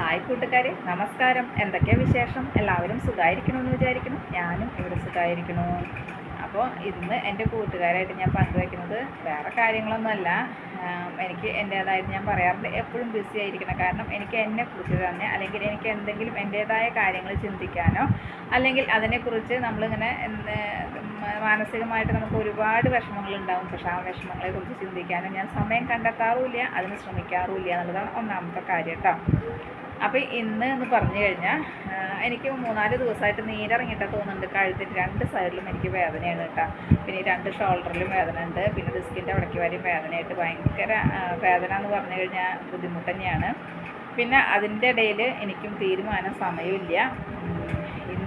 Hi കൂട്ടുകാരെ നമസ്കാരം. എന്തൊക്കെയാ വിശേഷം? എല്ലാവരും സുഖമായിരിക്കണമെന്ന് വിചാരിക്കുന്നു. ഞാനും ഇവിടെ സുഖമായിരിക്കണു അപ്പോൾ ഇന്ന് എന്റെ കൂട്ടുകാരായിട്ട് ഞാൻ പങ്കുവയ്ക്കുന്നത് വേറെ കാര്യങ്ങളൊന്നുമല്ല. എനിക്ക് എന്റേതായിട്ട് ഞാൻ പറയാറുണ്ട് എപ്പോഴും ബിസി ആയിരിക്കണം. കാരണം എനിക്ക് എന്നെക്കുറിച്ച് തന്നെ അല്ലെങ്കിൽ എനിക്ക് എന്തെങ്കിലും എന്റേതായ കാര്യങ്ങൾ ചിന്തിക്കാനോ അല്ലെങ്കിൽ അതിനെക്കുറിച്ച് നമ്മളിങ്ങനെ മാനസികമായിട്ട് നമുക്ക് ഒരുപാട് വിഷമങ്ങൾ ഉണ്ടാവും. പക്ഷേ ആ വിഷമങ്ങളെ കുറിച്ച് ചിന്തിക്കാനും ഞാൻ സമയം കണ്ടെത്താറുമില്ല അതിന് ശ്രമിക്കാറുമില്ല എന്നുള്ളതാണ് ഒന്നാമത്തെ കാര്യം കേട്ടോ അപ്പോൾ ഇന്ന് എന്ന് പറഞ്ഞു കഴിഞ്ഞാൽ എനിക്ക് മൂന്നാൽ ദിവസമായിട്ട് നീരിറങ്ങിയിട്ട് തോന്നുന്നുണ്ട് കഴുത്തിന്റെ രണ്ട് സൈഡിലും എനിക്ക് വേദനയാണ് കേട്ടോ. പിന്നെ രണ്ട് ഷോൾഡറിലും വേദന ഉണ്ട് പിന്നെ ഡിസ്കിന്റെ അവിടേക്ക് വരെയും വേദനയായിട്ട് ഭയങ്കര വേദന എന്ന് പറഞ്ഞു കഴിഞ്ഞാൽ ബുദ്ധിമുട്ട് തന്നെയാണ്. പിന്നെ അതിന്റെ ഇടയിൽ എനിക്കും തീരുമാനം സമയമില്ല.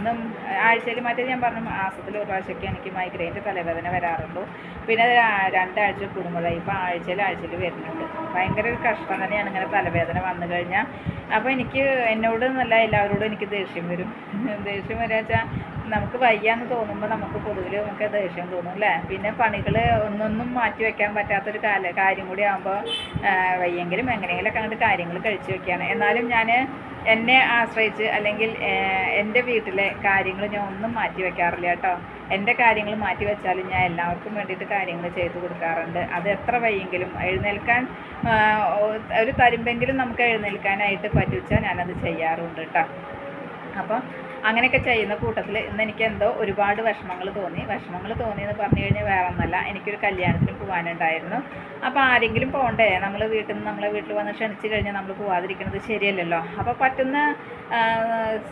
ഉം, ഇന്നും ആഴ്ചയിൽ മറ്റേ ഞാൻ പറഞ്ഞു മാസത്തിൽ ഒരു പ്രാവശ്യമൊക്കെ എനിക്ക് മൈഗ്രെയിന്റെ തലവേദന വരാറുള്ളൂ പിന്നെ രണ്ടാഴ്ച കൂടുമ്പോഴായി ഇപ്പോൾ ആഴ്ചയിൽ ആഴ്ചയിൽ വരുന്നുണ്ട്. ഭയങ്കര ഒരു കഷ്ടം തന്നെയാണ് ഇങ്ങനെ തലവേദന വന്നു കഴിഞ്ഞാൽ അപ്പോൾ എനിക്ക് എന്നോട് എന്നല്ല എല്ലാവരോടും എനിക്ക് ദേഷ്യം വരും. ദേഷ്യം വരിക വെച്ചാൽ നമുക്ക് വയ്യാന്ന് തോന്നുമ്പോൾ നമുക്ക് പൊതുവിൽ നമുക്ക് ദേഷ്യം തോന്നും അല്ലേ? പിന്നെ പണികൾ ഒന്നൊന്നും മാറ്റി വെക്കാൻ പറ്റാത്തൊരു കാല കാര്യം കൂടി ആകുമ്പോൾ വയ്യെങ്കിലും എങ്ങനെയെങ്കിലൊക്കെ അങ്ങോട്ട് കാര്യങ്ങൾ കഴിച്ചു വെക്കുകയാണ് എന്നാലും ഞാൻ എന്നെ ആശ്രയിച്ച് അല്ലെങ്കിൽ എന്റെ വീട്ടിലെ കാര്യങ്ങൾ ഞാൻ ഒന്നും മാറ്റി വെക്കാറില്ല കേട്ടോ. എന്റെ കാര്യങ്ങൾ മാറ്റി വെച്ചാലും ഞാൻ എല്ലാവർക്കും വേണ്ടിയിട്ട് കാര്യങ്ങൾ ചെയ്തു കൊടുക്കാറുണ്ട്. അത് എത്ര വയ്യെങ്കിലും എഴുന്നേൽക്കാൻ ഒരു തരുമ്പെങ്കിലും നമുക്ക് എഴുന്നേൽക്കാനായിട്ട് പറ്റുവെച്ചാൽ ഞാനത് ചെയ്യാറുണ്ട് കേട്ടോ. അപ്പോൾ അങ്ങനെയൊക്കെ ചെയ്യുന്ന കൂട്ടത്തിൽ ഇന്ന് എനിക്ക് എന്തോ ഒരുപാട് വിഷമങ്ങൾ തോന്നി. വിഷമങ്ങൾ തോന്നി എന്ന് പറഞ്ഞു കഴിഞ്ഞാൽ വേറെ ഒന്നല്ല എനിക്കൊരു കല്യാണത്തിന് പോകാനുണ്ടായിരുന്നു അപ്പോൾ ആരെങ്കിലും പോകണ്ടേ നമ്മൾ വീട്ടിൽ നിന്ന് നമ്മളെ വീട്ടിൽ വന്ന് ക്ഷണിച്ചു കഴിഞ്ഞാൽ നമ്മൾ പോവാതിരിക്കുന്നത് ശരിയല്ലല്ലോ. അപ്പോൾ പറ്റുന്ന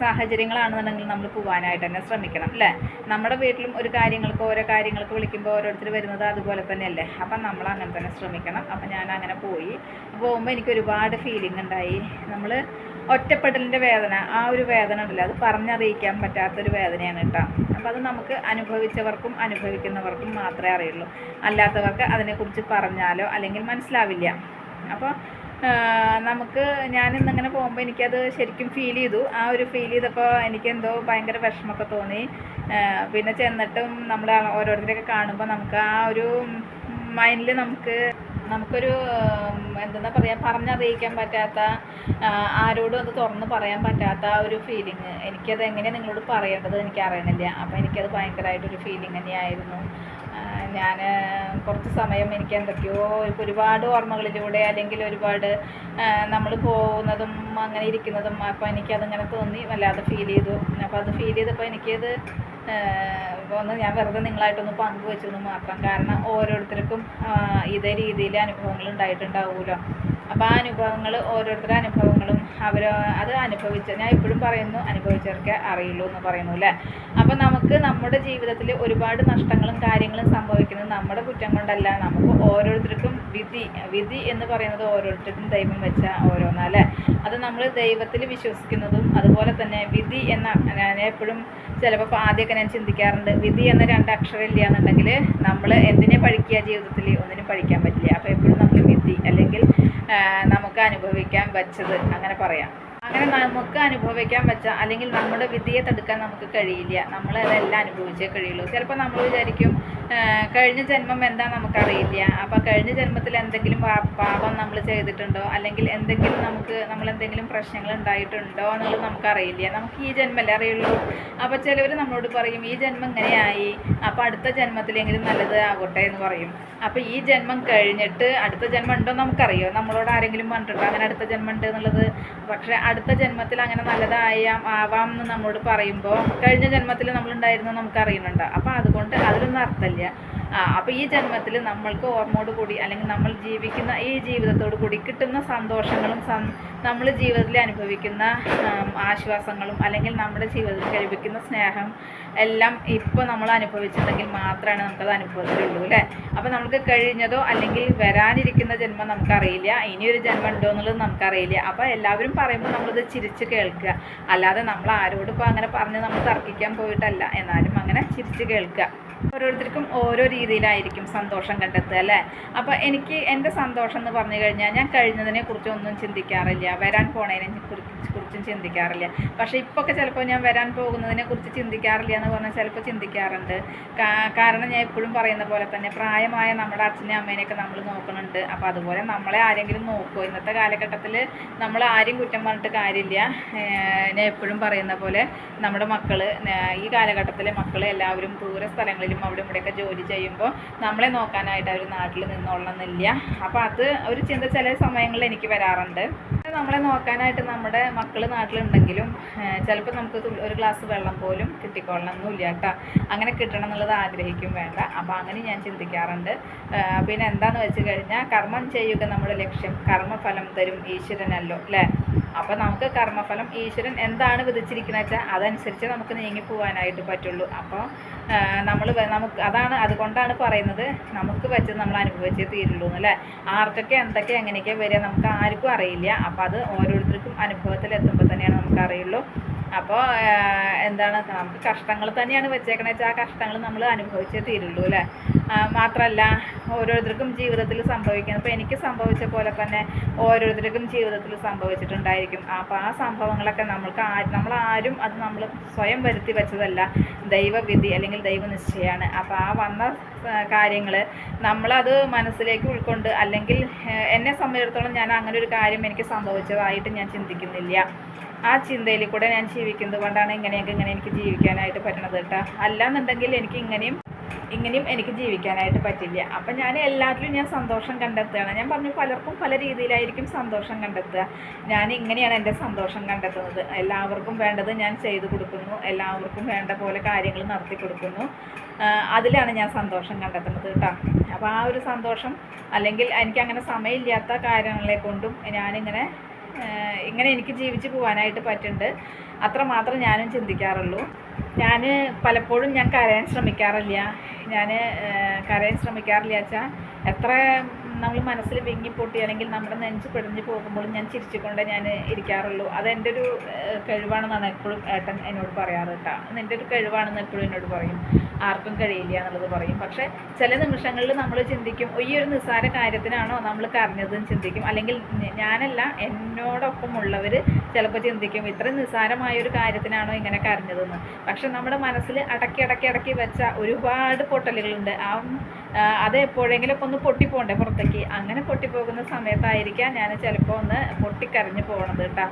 സാഹചര്യങ്ങളാണെന്നുണ്ടെങ്കിൽ നമ്മൾ പോകാനായിട്ട് തന്നെ ശ്രമിക്കണം അല്ലേ? നമ്മുടെ വീട്ടിലും ഒരു കാര്യങ്ങൾക്ക് ഓരോ കാര്യങ്ങൾക്ക് വിളിക്കുമ്പോൾ ഓരോരുത്തർ വരുന്നത് അതുപോലെ തന്നെയല്ലേ? അപ്പം നമ്മൾ അങ്ങനെ തന്നെ ശ്രമിക്കണം. അപ്പം ഞാൻ അങ്ങനെ പോയി. പോകുമ്പോൾ എനിക്ക് ഒരുപാട് ഫീലിംഗ് ഉണ്ടായി. നമ്മൾ ഒറ്റപ്പെടലിന്റെ വേദന ആ ഒരു വേദന ഉണ്ടല്ലോ. അത് പറഞ്ഞറിയിക്കാൻ പറ്റാത്തൊരു വേദനയാണ് കേട്ടോ. അപ്പോൾ അത് നമുക്ക് അനുഭവിച്ചവർക്കും അനുഭവിക്കുന്നവർക്കും മാത്രമേ അറിയുള്ളൂ. അല്ലാത്തവർക്ക് അതിനെക്കുറിച്ച് പറഞ്ഞാലോ അല്ലെങ്കിൽ മനസ്സിലാവില്ല. അപ്പോൾ നമുക്ക് ഞാൻ ഇന്നിങ്ങനെ പോകുമ്പോൾ എനിക്കത് ശരിക്കും ഫീൽ ചെയ്തു. ആ ഒരു ഫീൽ ചെയ്തപ്പോൾ എനിക്കെന്തോ ഭയങ്കര വിഷമമൊക്കെ തോന്നി. പിന്നെ ചെന്നിട്ടും നമ്മൾ ഓരോരുത്തരെയൊക്കെ കാണുമ്പോൾ നമുക്ക് ആ ഒരു മൈൻഡിൽ നമുക്ക് നമുക്കൊരു എന്താ പറയുക പറഞ്ഞറിയിക്കാൻ പറ്റാത്ത ആരോടും അത് തുറന്ന് പറയാൻ പറ്റാത്ത ഒരു ഫീലിംഗ് എനിക്കത് എങ്ങനെയാണ് നിങ്ങളോട് പറയേണ്ടത് എനിക്ക് അറിയണില്ല അപ്പോൾ എനിക്കത് ഭയങ്കരമായിട്ടൊരു ഫീലിംഗ് തന്നെയായിരുന്നു. ഞാൻ കുറച്ച് സമയം എനിക്ക് എന്തൊക്കെയോ ഒരുപാട് ഓർമ്മകളിലൂടെ അല്ലെങ്കിൽ ഒരുപാട് നമ്മൾ പോകുന്നതും അങ്ങനെ ഇരിക്കുന്നതും അപ്പോൾ എനിക്കതിങ്ങനെ തോന്നി. വല്ലാതെ ഫീൽ ചെയ്തു. അപ്പോൾ അത് ഫീൽ ചെയ്തപ്പോൾ എനിക്കത് ഒന്ന് ഞാൻ വെറുതെ നിങ്ങളായിട്ടൊന്ന് പങ്കുവെച്ചു എന്ന് മാത്രം. കാരണം ഓരോരുത്തർക്കും ഇതേ രീതിയിൽ അനുഭവങ്ങൾ ഉണ്ടായിട്ടുണ്ടാവുമല്ലോ അപ്പോൾ ആ അനുഭവങ്ങൾ ഓരോരുത്തരുടെ അനുഭവങ്ങളും അവർ അത് അനുഭവിച്ച ഞാൻ ഇപ്പോഴും പറയുന്നു അനുഭവിച്ചവർക്ക് അറിയുള്ളൂ എന്ന് പറയുന്നു അല്ലേ? അപ്പോൾ നമുക്ക് നമ്മുടെ ജീവിതത്തിൽ ഒരുപാട് നഷ്ടങ്ങളും കാര്യങ്ങളും സംഭവിക്കുന്നത് നമ്മുടെ കുറ്റം കൊണ്ടല്ല നമുക്ക് ഓരോരുത്തർക്കും വിധി വിധി എന്ന് പറയുന്നത് ഓരോരുത്തർക്കും ദൈവം വെച്ച ഓരോന്നല്ലേ അത് നമ്മൾ ദൈവത്തിൽ വിശ്വസിക്കുന്നതും അതുപോലെ തന്നെ വിധി എന്ന ഞാൻ എപ്പോഴും ചിലപ്പോൾ ആദ്യമൊക്കെ ഞാൻ ചിന്തിക്കാറുണ്ട് വിധി എന്ന രണ്ട് അക്ഷരം ഇല്ല എന്നുണ്ടെങ്കിൽ നമ്മൾ എന്തിനെ പഠിക്കുക ജീവിതത്തിൽ ഒന്നിനും പഠിക്കാൻ പറ്റില്ല. അപ്പോൾ എപ്പോഴും നമ്മൾ വിധി അല്ലെങ്കിൽ ആ, നമുക്ക് അനുഭവിക്കാൻ വച്ചത്. അങ്ങനെ പറയാം. അങ്ങനെ നമുക്ക് അനുഭവിക്കാൻ പറ്റുക അല്ലെങ്കിൽ നമ്മുടെ വിധിയെ തടുക്കാൻ നമുക്ക് കഴിയില്ല. നമ്മൾ അതെല്ലാം അനുഭവിച്ചേ കഴിയുള്ളൂ. ചിലപ്പോൾ നമ്മൾ വിചാരിക്കും കഴിഞ്ഞ ജന്മം എന്താ നമുക്കറിയില്ല. അപ്പോൾ കഴിഞ്ഞ ജന്മത്തിൽ എന്തെങ്കിലും പാപം നമ്മൾ ചെയ്തിട്ടുണ്ടോ? അല്ലെങ്കിൽ എന്തെങ്കിലും നമുക്ക് നമ്മൾ എന്തെങ്കിലും പ്രശ്നങ്ങൾ ഉണ്ടായിട്ടുണ്ടോ എന്നുള്ളത് നമുക്കറിയില്ല. നമുക്ക് ഈ ജന്മല്ലേ അറിയുള്ളൂ. അപ്പോൾ ചിലവർ നമ്മളോട് പറയും ഈ ജന്മം ഇങ്ങനെയായി. അപ്പോൾ അടുത്ത ജന്മത്തിലെങ്കിലും നല്ലത് ആകട്ടെ എന്ന് പറയും. അപ്പോൾ ഈ ജന്മം കഴിഞ്ഞിട്ട് അടുത്ത ജന്മം ഉണ്ടോ നമുക്കറിയോ? നമ്മളോട് ആരെങ്കിലും പറഞ്ഞിട്ടുണ്ടോ അങ്ങനെ അടുത്ത ജന്മം ഉണ്ട് എന്നുള്ളത്? പക്ഷേ അടുത്ത ജന്മത്തിൽ അങ്ങനെ നല്ലതായാം ആവാം എന്ന് നമ്മളോട് പറയുമ്പോൾ കഴിഞ്ഞ ജന്മത്തിൽ നമ്മളുണ്ടായിരുന്നു നമുക്ക് അറിയുന്നുണ്ട് അപ്പോൾ അതുകൊണ്ട് അതിലൊന്നും അർത്ഥമില്ല. അപ്പോൾ ഈ ജന്മത്തിൽ നമ്മൾക്ക് ഓർമ്മയോട് കൂടി അല്ലെങ്കിൽ നമ്മൾ ജീവിക്കുന്ന ഈ ജീവിതത്തോട് കൂടി കിട്ടുന്ന സന്തോഷങ്ങളും നമ്മൾ ജീവിതത്തിൽ അനുഭവിക്കുന്ന ആശ്വാസങ്ങളും അല്ലെങ്കിൽ നമ്മുടെ ജീവിതത്തിൽ ലഭിക്കുന്ന സ്നേഹം എല്ലാം ഇപ്പോൾ നമ്മൾ അനുഭവിച്ചിട്ടുണ്ടെങ്കിൽ മാത്രമാണ് നമുക്കത് അനുഭവത്തിലുള്ളൂ അല്ലേ? അപ്പോൾ നമുക്ക് കഴിഞ്ഞതോ അല്ലെങ്കിൽ വരാനിരിക്കുന്ന ജന്മം നമുക്കറിയില്ല ഇനിയൊരു ജന്മം ഉണ്ടോ എന്നുള്ളത് നമുക്കറിയില്ല. അപ്പോൾ എല്ലാവരും പറയുമ്പോൾ നമ്മളത് ചിരിച്ച് കേൾക്കുക. അല്ലാതെ നമ്മൾ ആരോടും ഇപ്പോൾ അങ്ങനെ പറഞ്ഞ് നമ്മൾ തർക്കിക്കാൻ പോയിട്ടല്ല. എന്നാലും അങ്ങനെ ചിരിച്ച് കേൾക്കുക. ഓരോരുത്തർക്കും ഓരോ രീതിയിലായിരിക്കും സന്തോഷം കണ്ടെത്തുക അല്ലേ? അപ്പോൾ എനിക്ക് എന്റെ സന്തോഷം എന്ന് പറഞ്ഞു കഴിഞ്ഞാൽ ഞാൻ കഴിഞ്ഞതിനെ കുറിച്ചൊന്നും ചിന്തിക്കാറില്ല. വരാൻ പോണതിനെ കുറിച്ച് ചിന്തിക്കാറില്ല. പക്ഷേ ഇപ്പോഴൊക്കെ ചിലപ്പോൾ ഞാൻ വരാൻ പോകുന്നതിനെ കുറിച്ച് ചിന്തിക്കാറില്ല എന്ന് പറഞ്ഞാൽ ചിലപ്പോൾ ചിന്തിക്കാറുണ്ട്. കാരണം ഞാൻ എപ്പോഴും പറയുന്ന പോലെ തന്നെ പ്രായമായ നമ്മുടെ അച്ഛനെയും അമ്മേനെയൊക്കെ നമ്മൾ നോക്കുന്നുണ്ട്. അപ്പോൾ അതുപോലെ നമ്മളെ ആരെങ്കിലും നോക്കുമോ ഇന്നത്തെ കാലഘട്ടത്തിൽ നമ്മൾ ആരും കുറ്റം പറഞ്ഞിട്ട് കാര്യമില്ല. ഞാൻ എപ്പോഴും പറയുന്ന പോലെ നമ്മുടെ മക്കൾ ഈ കാലഘട്ടത്തിലെ മക്കൾ എല്ലാവരും ദൂര സ്ഥലങ്ങളിലും അവിടെ ഇവിടെയൊക്കെ ജോലി ചെയ്യുമ്പോൾ നമ്മളെ നോക്കാനായിട്ട് അവർ നാട്ടിൽ നിന്നോളണമെന്നില്ല. അപ്പോൾ അത് ഒരു ചിന്ത ചില സമയങ്ങളിൽ എനിക്ക് വരാറുണ്ട്. നമ്മളെ നോക്കാനായിട്ട് നമ്മുടെ മക്കൾ നാട്ടിലുണ്ടെങ്കിലും ചിലപ്പോൾ നമുക്ക് ഒരു ഗ്ലാസ് വെള്ളം പോലും കിട്ടിക്കൊള്ളണമെന്നില്ല കേട്ടോ. അങ്ങനെ കിട്ടണം എന്നുള്ളത് ആഗ്രഹിക്കും വേണ്ട. അപ്പോൾ അങ്ങനെ ഞാൻ ചിന്തിക്കാറുണ്ട്. പിന്നെ എന്താന്ന് വെച്ച് കഴിഞ്ഞാൽ കർമ്മം ചെയ്യുക നമ്മുടെ ലക്ഷ്യം. കർമ്മഫലം തരും ഈശ്വരനല്ലോ അല്ലേ? അപ്പോൾ നമുക്ക് കർമ്മഫലം ഈശ്വരൻ എന്താണ് വിധിച്ചിരിക്കുന്നത് വെച്ചാൽ അതനുസരിച്ച് നമുക്ക് നീങ്ങി പോകാനായിട്ട് പറ്റുള്ളൂ. അപ്പോൾ നമ്മൾ നമുക്ക് അതാണ് അതുകൊണ്ടാണ് പറയുന്നത് നമുക്ക് വെച്ചത് നമ്മൾ അനുഭവിച്ചേ തീരുള്ളൂ എന്നല്ലേ ആർക്കൊക്കെ എന്തൊക്കെ എങ്ങനെയൊക്കെ വരിക നമുക്ക് ആർക്കും അറിയില്ല. അപ്പോൾ അത് ഓരോരുത്തർക്കും അനുഭവത്തിൽ എത്തുമ്പോൾ തന്നെയാണ് നമുക്ക് അറിയുള്ളൂ അപ്പോൾ എന്താണ് നമുക്ക് കഷ്ടങ്ങൾ തന്നെയാണ് വെച്ചേക്കണേ വെച്ചാൽ ആ കഷ്ടങ്ങൾ നമ്മൾ അനുഭവിച്ചേ തീരുള്ളൂ അല്ലേ? മാത്രമല്ല ഓരോരുത്തർക്കും ജീവിതത്തിൽ സംഭവിക്കണം ഇപ്പോൾ എനിക്ക് സംഭവിച്ച പോലെ തന്നെ ഓരോരുത്തർക്കും ജീവിതത്തിൽ സംഭവിച്ചിട്ടുണ്ടായിരിക്കും. അപ്പോൾ ആ സംഭവങ്ങളൊക്കെ നമ്മൾക്ക് ആ നമ്മളാരും അത് നമ്മൾ സ്വയം വരുത്തി വെച്ചതല്ല. ദൈവവിധി അല്ലെങ്കിൽ ദൈവനിശ്ചയമാണ് അപ്പോൾ ആ വന്ന കാര്യങ്ങൾ നമ്മളത് മനസ്സിലേക്ക് ഉൾക്കൊണ്ട് അല്ലെങ്കിൽ എന്നെ സംബന്ധിച്ചിടത്തോളം ഞാൻ അങ്ങനെ ഒരു കാര്യം എനിക്ക് സംഭവിച്ചതായിട്ട് ഞാൻ ചിന്തിക്കുന്നില്ല. ആ ചിന്തയിൽ കൂടെ ഞാൻ ജീവിക്കുന്നത് കൊണ്ടാണ് ഇങ്ങനെയൊക്കെ ഇങ്ങനെ എനിക്ക് ജീവിക്കാനായിട്ട് പറ്റണത് കേട്ടോ. അല്ലാന്നുണ്ടെങ്കിൽ എനിക്ക് ഇങ്ങനെയും ഇങ്ങനെയും എനിക്ക് ജീവിക്കാനായിട്ട് പറ്റില്ല. അപ്പം ഞാൻ എല്ലാത്തിലും ഞാൻ സന്തോഷം കണ്ടെത്തുകയാണ്. ഞാൻ പറഞ്ഞു പലർക്കും പല രീതിയിലായിരിക്കും സന്തോഷം കണ്ടെത്തുക. ഞാൻ ഇങ്ങനെയാണ് എന്റെ സന്തോഷം കണ്ടെത്തുന്നത്. എല്ലാവർക്കും വേണ്ടത് ഞാൻ ചെയ്തു കൊടുക്കുന്നു. എല്ലാവർക്കും വേണ്ട പോലെ കാര്യങ്ങൾ നടത്തി കൊടുക്കുന്നു. അതിലാണ് ഞാൻ സന്തോഷം കണ്ടെത്തുന്നത് കേട്ടോ. അപ്പോൾ ആ ഒരു സന്തോഷം അല്ലെങ്കിൽ എനിക്കങ്ങനെ സമയമില്ലാത്ത കാര്യങ്ങളെ കൊണ്ടും ഞാനിങ്ങനെ ഇങ്ങനെ എനിക്ക് ജീവിച്ച് പോകാനായിട്ട് പറ്റുന്നുണ്ട്. അത്രമാത്രം ഞാനും ചിന്തിക്കാറുള്ളൂ. ഞാൻ പലപ്പോഴും ഞാൻ കരയാൻ ശ്രമിക്കാറില്ല. ഞാൻ കരയാൻ ശ്രമിക്കാറില്ല വെച്ചാൽ എത്ര നമ്മൾ മനസ്സിൽ വിങ്ങിപ്പൊട്ടി അല്ലെങ്കിൽ നമ്മുടെ നെഞ്ച് പിടഞ്ഞു പോകുമ്പോൾ ഞാൻ ചിരിച്ചുകൊണ്ട് ഞാൻ ഇരിക്കാറുള്ളൂ. അതെന്റെ ഒരു കഴിവാണെന്നാണ് എപ്പോഴും ഏട്ടൻ എന്നോട് പറയാറ് കേട്ടോ. എന്റെ ഒരു കഴിവാണെന്ന് എപ്പോഴും എന്നോട് പറയും. ആർക്കും കഴിയില്ല എന്നുള്ളത് പറയും. പക്ഷേ ചില നിമിഷങ്ങളിൽ നമ്മൾ ചിന്തിക്കും ഈ ഒരു നിസ്സാര കാര്യത്തിനാണോ നമ്മൾ കരഞ്ഞതെന്ന് ചിന്തിക്കും? അല്ലെങ്കിൽ ഞാനല്ല എന്നോടൊപ്പം ഉള്ളവർ ചിലപ്പോൾ ചിന്തിക്കും ഇത്രയും നിസ്സാരമായ ഒരു കാര്യത്തിനാണോ ഇങ്ങനെ കരഞ്ഞതെന്ന്? പക്ഷെ നമ്മുടെ മനസ്സിൽ അടക്കി അടക്കി അടക്കി വെച്ച ഒരുപാട് പൊട്ടലുകളുണ്ട്. ആ, അത് എപ്പോഴെങ്കിലും ഒന്ന് പൊട്ടിപ്പോണ്ടേ പുറത്തേക്ക്? അങ്ങനെ പൊട്ടിപ്പോകുന്ന സമയത്തായിരിക്കാം ഞാൻ ചിലപ്പോൾ ഒന്ന് പൊട്ടിക്കരഞ്ഞു പോകണത് കേട്ടോ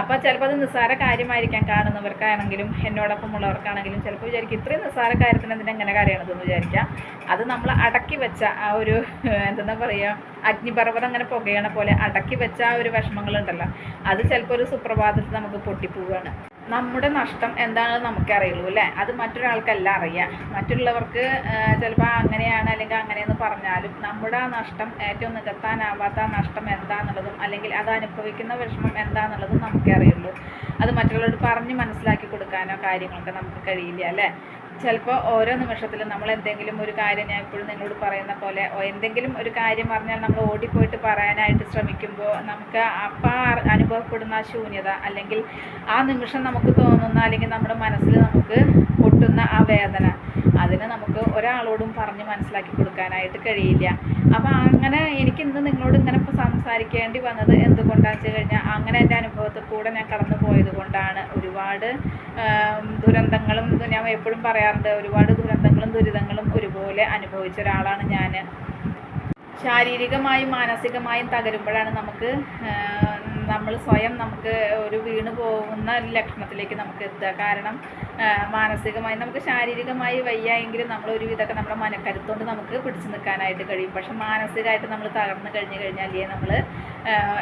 അപ്പോൾ ചിലപ്പോൾ അത് നിസ്സാര കാര്യമായിരിക്കാം കാണുന്നവർക്കാണെങ്കിലും എന്നോടൊപ്പം ഉള്ളവർക്കാണെങ്കിലും ചിലപ്പോൾ വിചാരിക്കും ഇത്രയും നിസ്സാര കാര്യത്തിന് എന്തിനാ എങ്ങനെ കാര്യമാണതെന്ന് വിചാരിക്കാം. അത് നമ്മൾ അടക്കി വെച്ച ആ ഒരു എന്താ പറയുക അഗ്നിപർവതം അങ്ങനെ പുകയണ പോലെ അടക്കി വെച്ച ആ ഒരു വിഷമങ്ങളുണ്ടല്ലോ. അത് ചിലപ്പോൾ ഒരു സുപ്രഭാതത്തിൽ നമുക്ക് പൊട്ടിപ്പോവുകയാണ് നമ്മുടെ നഷ്ടം എന്താണെന്ന് നമുക്കറിയുള്ളൂ അല്ലേ? അത് മറ്റൊരാൾക്കല്ല അറിയാം. മറ്റുള്ളവർക്ക് ചിലപ്പോൾ അങ്ങനെയാണ് അല്ലെങ്കിൽ അങ്ങനെയെന്ന് പറഞ്ഞാലും നമ്മുടെ ആ നഷ്ടം ഏറ്റവും നികത്താനാവാത്ത ആ നഷ്ടം എന്താണെന്നുള്ളതും അല്ലെങ്കിൽ അത് അനുഭവിക്കുന്ന വിഷമം എന്താണെന്നുള്ളതും നമുക്കേ അറിയുള്ളൂ അത് മറ്റുള്ളവരോട് പറഞ്ഞ് മനസ്സിലാക്കി കൊടുക്കാനോ കാര്യങ്ങളൊക്കെ നമുക്ക് കഴിയില്ല അല്ലേ? ചിലപ്പോൾ ഓരോ നിമിഷത്തിലും നമ്മൾ എന്തെങ്കിലും ഒരു കാര്യം ഞാൻ എപ്പോഴും നിങ്ങളോട് പറയുന്ന പോലെ എന്തെങ്കിലും ഒരു കാര്യം പറഞ്ഞാൽ നമ്മൾ ഓടിപ്പോയിട്ട് പറയാനായിട്ട് ശ്രമിക്കുമ്പോൾ നമുക്ക് അപ്പം അനുഭവപ്പെടുന്ന ആ ശൂന്യത അല്ലെങ്കിൽ ആ നിമിഷം നമുക്ക് തോന്നുന്ന അല്ലെങ്കിൽ നമ്മുടെ മനസ്സിൽ നമുക്ക് പൊട്ടുന്ന ആ വേദന അതിന് നമുക്ക് ഒരാളോടും പറഞ്ഞ് മനസ്സിലാക്കി കൊടുക്കാനായിട്ട് കഴിയില്ല. അപ്പോൾ അങ്ങനെ എനിക്ക് ഇന്ന് നിങ്ങളോട് ഇങ്ങനെ ഇപ്പോൾ സംസാരിക്കേണ്ടി വന്നത് എന്തുകൊണ്ടാണെന്ന് വെച്ച് കഴിഞ്ഞാൽ അങ്ങനെ എന്റെ അനുഭവത്തിൽ കൂടെ ഞാൻ കടന്നു പോയത് കൊണ്ടാണ് ഒരുപാട് ദുരന്തങ്ങളും ഞാൻ എപ്പോഴും പറയാറുണ്ട് ഒരുപാട് ദുരന്തങ്ങളും ദുരിതങ്ങളും ഒരുപോലെ അനുഭവിച്ച ഒരാളാണ് ഞാൻ ശാരീരികമായും മാനസികമായും തകരുമ്പോഴാണ് നമുക്ക് നമ്മൾ സ്വയം നമുക്ക് ഒരു വീണ് പോകുന്ന ലക്ഷണത്തിലേക്ക് നമുക്ക് എത്തുക. കാരണം മാനസികമായി നമുക്ക് ശാരീരികമായി വയ്യ എങ്കിലും നമ്മൾ ഒരു വിധമൊക്കെ നമ്മുടെ മനക്കരുത്തോണ്ട് നമുക്ക് പിടിച്ചു നിൽക്കാനായിട്ട് കഴിയും. പക്ഷെ മാനസികമായിട്ട് നമ്മൾ തകർന്നു കഴിഞ്ഞു കഴിഞ്ഞാലേ നമ്മൾ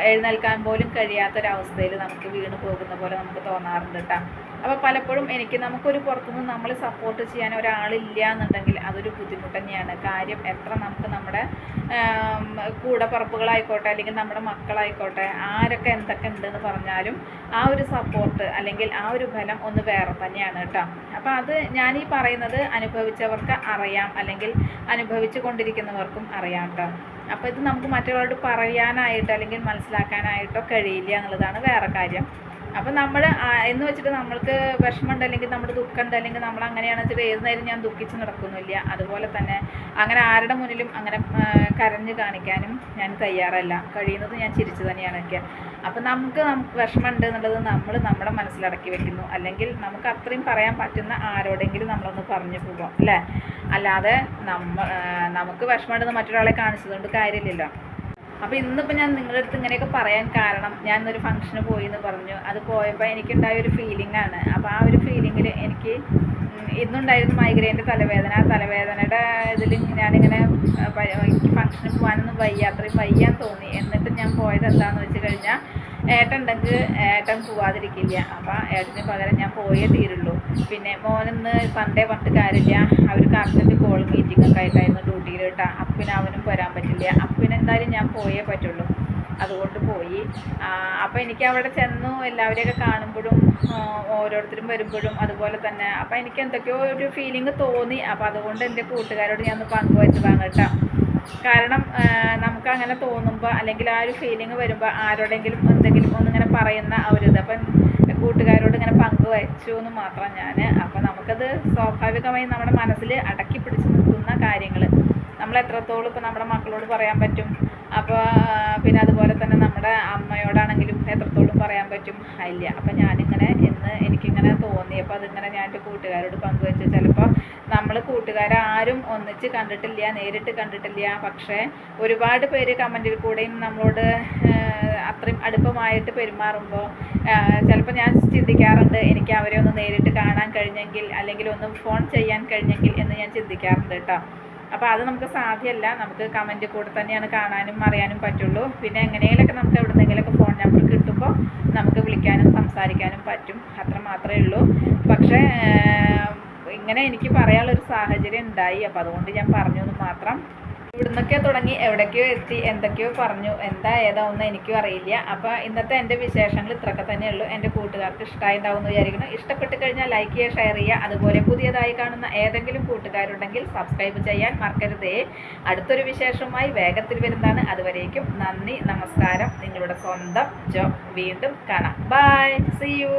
എഴുന്നേൽക്കാൻ പോലും കഴിയാത്തൊരവസ്ഥയിൽ നമുക്ക് വീണ് പോകുന്ന പോലെ നമുക്ക് തോന്നാറുണ്ട് കേട്ടോ അപ്പോൾ പലപ്പോഴും എനിക്ക് നമുക്കൊരു പുറത്തുനിന്ന് നമ്മളെ സപ്പോർട്ട് ചെയ്യാൻ ഒരാളില്ല എന്നുണ്ടെങ്കിൽ അതൊരു ബുദ്ധിമുട്ട് തന്നെയാണ്. കാര്യം എത്ര നമുക്ക് നമ്മുടെ കൂടപ്പറപ്പുകളായിക്കോട്ടെ അല്ലെങ്കിൽ നമ്മുടെ മക്കളായിക്കോട്ടെ ആരൊക്കെ എന്തൊക്കെ ഉണ്ടെന്ന് പറഞ്ഞാലും ആ ഒരു സപ്പോർട്ട് അല്ലെങ്കിൽ ആ ഒരു ബലം ഒന്ന് വേറെ തന്നെയാണ് കേട്ടോ അപ്പോൾ അത് ഞാൻ ഈ പറയുന്നത് അനുഭവിച്ചവർക്ക് അറിയാം അല്ലെങ്കിൽ അനുഭവിച്ചു കൊണ്ടിരിക്കുന്നവർക്കും അറിയാം കേട്ടോ അപ്പോൾ ഇത് നമുക്ക് മറ്റുള്ളവരോട് പറയാനായിട്ട് അല്ലെങ്കിൽ മനസ്സിലാക്കാനായിട്ടോ കഴിയില്ല എന്നുള്ളതാണ് വേറെ കാര്യം. അപ്പോൾ നമ്മൾ എന്ന് വെച്ചിട്ട് നമ്മൾക്ക് വിഷമമുണ്ട് അല്ലെങ്കിൽ നമ്മുടെ ദുഃഖമുണ്ട് അല്ലെങ്കിൽ നമ്മൾ അങ്ങനെയാണെന്ന് വെച്ചിട്ട് ഏത് നേരം ഞാൻ ദുഃഖിച്ച് നടക്കുന്നില്ല അതുപോലെ തന്നെ അങ്ങനെ ആരുടെ മുന്നിലും അങ്ങനെ കരഞ്ഞ് കാണിക്കാനും ഞാൻ തയ്യാറല്ല. കഴിയുന്നത് ഞാൻ ചിരിച്ചു തന്നെയാണ് നിൽക്കുക അപ്പം നമുക്ക് നമുക്ക് വിഷമമുണ്ട് എന്നുള്ളത് നമ്മൾ നമ്മുടെ മനസ്സിലടക്കി വെക്കുന്നു. അല്ലെങ്കിൽ നമുക്ക് അത്രയും പറയാൻ പറ്റുന്ന ആരോടെങ്കിലും നമ്മളൊന്ന് പറഞ്ഞു പോകാം അല്ലേ? അല്ലാതെ നമ്മ നമുക്ക് വിഷമമുണ്ടെന്ന് മറ്റൊരാളെ കാണിച്ചതുകൊണ്ട് കാര്യമില്ലല്ലോ. അപ്പോൾ ഇന്നിപ്പോൾ ഞാൻ നിങ്ങളുടെ അടുത്ത് ഇങ്ങനെയൊക്കെ പറയാൻ കാരണം ഞാൻ ഇന്നൊരു ഫംഗ്ഷന് പോയി എന്ന് പറഞ്ഞു. അത് പോയപ്പോൾ എനിക്കുണ്ടായ ഒരു ഫീലിംഗ് ആണ്. അപ്പോൾ ആ ഒരു ഫീലിങ്ങിൽ എനിക്ക് ഇന്നുണ്ടായിരുന്നു മൈഗ്രൈന്റെ തലവേദന. ആ തലവേദനയുടെ ഇതിൽ ഞാനിങ്ങനെ എനിക്ക് ഫംഗ്ഷന് പോകാനൊന്നും വയ്യ അത്രയും വയ്യാൻ തോന്നി. എന്നിട്ട് ഞാൻ പോയത് എന്താണെന്ന് വെച്ച് കഴിഞ്ഞാൽ ഏട്ടൻ ഉണ്ടെങ്കിൽ ഏട്ടൻ പോവാതിരിക്കില്ല. അപ്പം ഏട്ടന് പകരം ഞാൻ പോയേ തീരുള്ളൂ. പിന്നെ മോനിന്ന് സൺഡേ പറഞ്ഞിട്ട് കാര്യമില്ല. അവർക്ക് അർജന്റ് കോൾ മീറ്റിംഗ് ഒക്കെ ആയിട്ടായിരുന്നു ഡ്യൂട്ടിയിൽ കേട്ടോ. അപ്പം അവനും വരാൻ പറ്റില്ല. അപ്പം പിന്നെ എന്തായാലും ഞാൻ പോയേ പറ്റുള്ളൂ. അതുകൊണ്ട് പോയി. അപ്പോൾ എനിക്ക് അവിടെ ചെന്നു എല്ലാവരെയൊക്കെ കാണുമ്പോഴും ഓരോരുത്തരും വരുമ്പോഴും അതുപോലെ തന്നെ. അപ്പോൾ എനിക്ക് എന്തൊക്കെയോ ഒരു ഫീലിംഗ് തോന്നി. അപ്പോൾ അതുകൊണ്ട് എന്റെ കൂട്ടുകാരോട് ഞാൻ ഒന്ന് പങ്കുവച്ചതാണ് കേട്ടോ. കാരണം നമുക്ക് അങ്ങനെ തോന്നുമ്പോൾ അല്ലെങ്കിൽ ആ ഒരു ഫീലിംഗ് വരുമ്പോൾ ആരോടെങ്കിലും എന്തെങ്കിലും ഒന്നിങ്ങനെ പറയുന്ന ആ ഒരു ഇത്. അപ്പം കൂട്ടുകാരോട് ഇങ്ങനെ പങ്കുവച്ചു എന്ന് മാത്രം ഞാൻ അപ്പോൾ നമുക്കത് സ്വാഭാവികമായി നമ്മുടെ മനസ്സിൽ അടക്കി പിടിച്ച് നിൽക്കുന്ന കാര്യങ്ങൾ നമ്മൾ എത്രത്തോളം ഇപ്പോൾ നമ്മുടെ മക്കളോട് പറയാൻ പറ്റും. അപ്പോൾ പിന്നെ അതുപോലെ തന്നെ നമ്മുടെ അമ്മയോടാണെങ്കിലും എത്രത്തോളം പറയാൻ പറ്റും. ഇല്ല. അപ്പം ഞാനിങ്ങനെ ഇന്ന് എനിക്കിങ്ങനെ തോന്നിയപ്പോൾ അതിങ്ങനെ ഞാൻ എന്റെ കൂട്ടുകാരോട് പങ്കുവെച്ചു. ചിലപ്പോൾ നമ്മൾ കൂട്ടുകാരാരും ഒന്നിച്ച് കണ്ടിട്ടില്ല നേരിട്ട് കണ്ടിട്ടില്ല. പക്ഷേ ഒരുപാട് പേര് കമന്റിൽ കൂടെയും നമ്മളോട് അത്രയും അടുപ്പമായിട്ട് പെരുമാറുമ്പോൾ ചിലപ്പോൾ ഞാൻ ചിന്തിക്കാറുണ്ട് എനിക്ക് അവരെ ഒന്ന് നേരിട്ട് കാണാൻ കഴിഞ്ഞെങ്കിൽ അല്ലെങ്കിൽ ഒന്ന് ഫോൺ ചെയ്യാൻ കഴിഞ്ഞെങ്കിൽ എന്ന് ഞാൻ ചിന്തിക്കാറുണ്ട് കേട്ടോ. അപ്പോൾ അത് നമുക്ക് സാധ്യമല്ല. നമുക്ക് കമന്റ് കൂടെ തന്നെയാണ് കാണാനും അറിയാനും പറ്റുള്ളൂ. പിന്നെ എങ്ങനെയെങ്കിലൊക്കെ നമുക്ക് എവിടെന്നെങ്കിലൊക്കെ ഫോൺ നമ്പർ കിട്ടുമ്പോൾ നമുക്ക് വിളിക്കാനും സംസാരിക്കാനും പറ്റും. അത്ര മാത്രമേ ഉള്ളൂ. പക്ഷേ ഇങ്ങനെ എനിക്ക് പറയാനുള്ളൊരു സാഹചര്യം ഉണ്ടായി. അപ്പോൾ അതുകൊണ്ട് ഞാൻ പറഞ്ഞു എന്ന് മാത്രം. ഇവിടുന്നൊക്കെ തുടങ്ങി എവിടേക്കോ എത്തി എന്തൊക്കെയോ പറഞ്ഞു എന്താ ഏതാ ഒന്നും എനിക്കും അറിയില്ല. അപ്പോൾ ഇന്നത്തെ എന്റെ വിശേഷങ്ങൾ ഇത്രയൊക്കെ തന്നെയുള്ളൂ എന്റെ കൂട്ടുകാർക്ക് ഇഷ്ടമായിണ്ടാവും എന്ന് വിചാരിക്കുന്നു. ഇഷ്ടപ്പെട്ട് കഴിഞ്ഞാൽ ലൈക്ക് ചെയ്യുക ഷെയർ ചെയ്യുക. അതുപോലെ പുതിയതായി കാണുന്ന ഏതെങ്കിലും കൂട്ടുകാരുണ്ടെങ്കിൽ സബ്സ്ക്രൈബ് ചെയ്യാൻ മറക്കരുതേ. അടുത്തൊരു വിശേഷവുമായി വേഗത്തിൽ വരുന്നതാണ്. അതുവരേക്കും നന്ദി നമസ്കാരം. നിങ്ങളുടെ സ്വന്തം ജോ. വീണ്ടും കാണാം. By C U